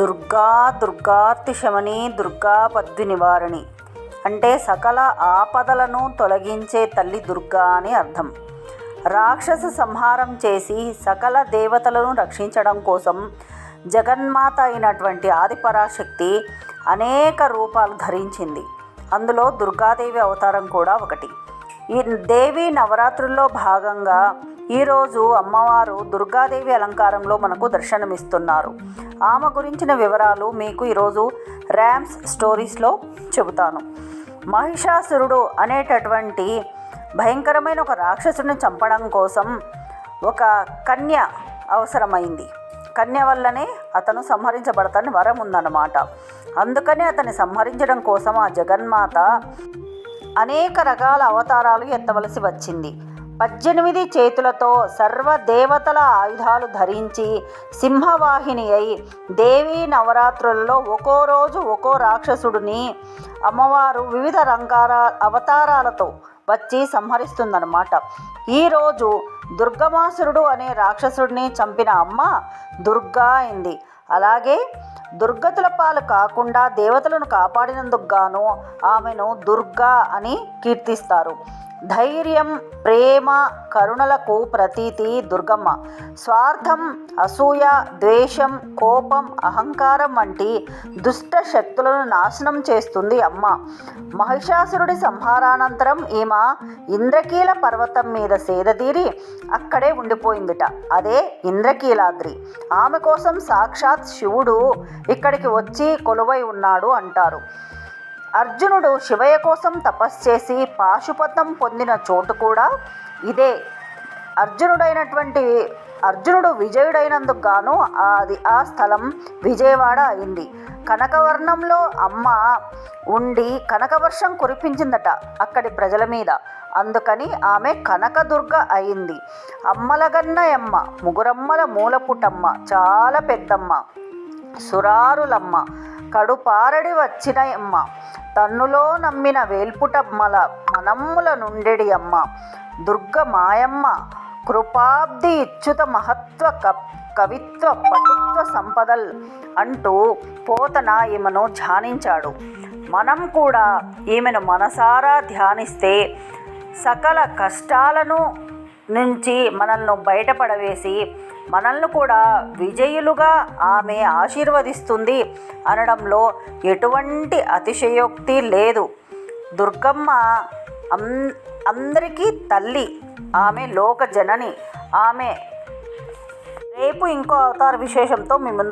దుర్గా దుర్గార్తి శమని దుర్గా పద్వి నివారణి. అంటే సకల ఆపదలను తొలగించే తల్లి దుర్గా అని అర్థం. రాక్షస సంహారం చేసి సకల దేవతలను రక్షించడం కోసం జగన్మాత అయినటువంటి ఆదిపరాశక్తి అనేక రూపాలు ధరించింది. అందులో దుర్గాదేవి అవతారం కూడా ఒకటి. ఈ దేవి నవరాత్రుల్లో భాగంగా ఈరోజు అమ్మవారు దుర్గాదేవి అలంకారంలో మనకు దర్శనమిస్తున్నారు. ఆమె గురించిన వివరాలు మీకు ఈరోజు ర్యామ్స్ స్టోరీస్లో చెబుతాను. మహిషాసురుడు అనేటటువంటి భయంకరమైన ఒక రాక్షసుని చంపడం కోసం ఒక కన్య అవసరమైంది. కన్య వల్లనే అతను సంహరించబడతాని వరం ఉందన్నమాట. అందుకనే అతన్ని సంహరించడం కోసం ఆ జగన్మాత అనేక రకాల అవతారాలు ఎత్తవలసి వచ్చింది. పద్దెనిమిది చేతులతో సర్వ దేవతల ఆయుధాలు ధరించి సింహవాహిని అయి దేవీ నవరాత్రులలో ఒక్కో రోజు ఒక్కో రాక్షసుడిని అమ్మవారు వివిధ రంగార అవతారాలతో వచ్చి సంహరిస్తుందన్నమాట. ఈరోజు దుర్గమాసురుడు అనే రాక్షసుడిని చంపిన అమ్మ దుర్గా అయింది. అలాగే దుర్గతుల పాలు కాకుండా దేవతలను కాపాడినందుకు గాను ఆమెను దుర్గా అని కీర్తిస్తారు. ధైర్యం ప్రేమ కరుణలకు ప్రతీతి దుర్గమ్మ. స్వార్థం అసూయ ద్వేషం కోపం అహంకారం వంటి దుష్ట శక్తులను నాశనం చేస్తుంది అమ్మ. మహిషాసురుడి సంహారానంతరం ఈమె ఇంద్రకీల పర్వతం మీద సేదతీరి అక్కడే ఉండిపోయిందిట. అదే ఇంద్రకీలాద్రి. ఆమె కోసం సాక్షాత్ శివుడు ఇక్కడికి వచ్చి కొలువై ఉన్నాడు అంటారు. అర్జునుడు శివయ్య కోసం తపస్సు చేసి పాశుపతం పొందిన చోటు కూడా ఇదే. అర్జునుడైనటువంటి అర్జునుడు విజయుడైనందుకు గాను అది ఆ స్థలం విజయవాడ అయింది. కనకవర్ణంలో అమ్మ ఉండి కనకవర్షం కురిపించిందట అక్కడి ప్రజల మీద. అందుకని ఆమె కనకదుర్గ అయింది. అమ్మలగన్నయమ్మ ముగురమ్మల మూలపుటమ్మ చాలా పెద్దమ్మ సురారులమ్మ కడుపారడి వచ్చినయమ్మ. తన్నులో నమ్మిన వేల్పుటమ్మల మనమ్ముల నుండెడి అమ్మ. దుర్గ మాయమ్మ కృపాబ్ది ఇచ్చుత మహత్వ క కవిత్వ పటుత్వ సంపదల్ అంటూ పోతన ఈమెను ధ్యానించాడు. మనం కూడా ఈమెను మనసారా ధ్యానిస్తే సకల కష్టాలను నుంచి మనల్ని బయటపడవేసి మనల్ని కూడా విజయులుగా ఆమె ఆశీర్వదిస్తుంది అనడంలో ఎటువంటి అతిశయోక్తి లేదు. దుర్గమ్మ అం అందరికీ తల్లి ఆమె లోక జనని ఆమె రేపు ఇంకో అవతార విశేషంతో మీ ముందు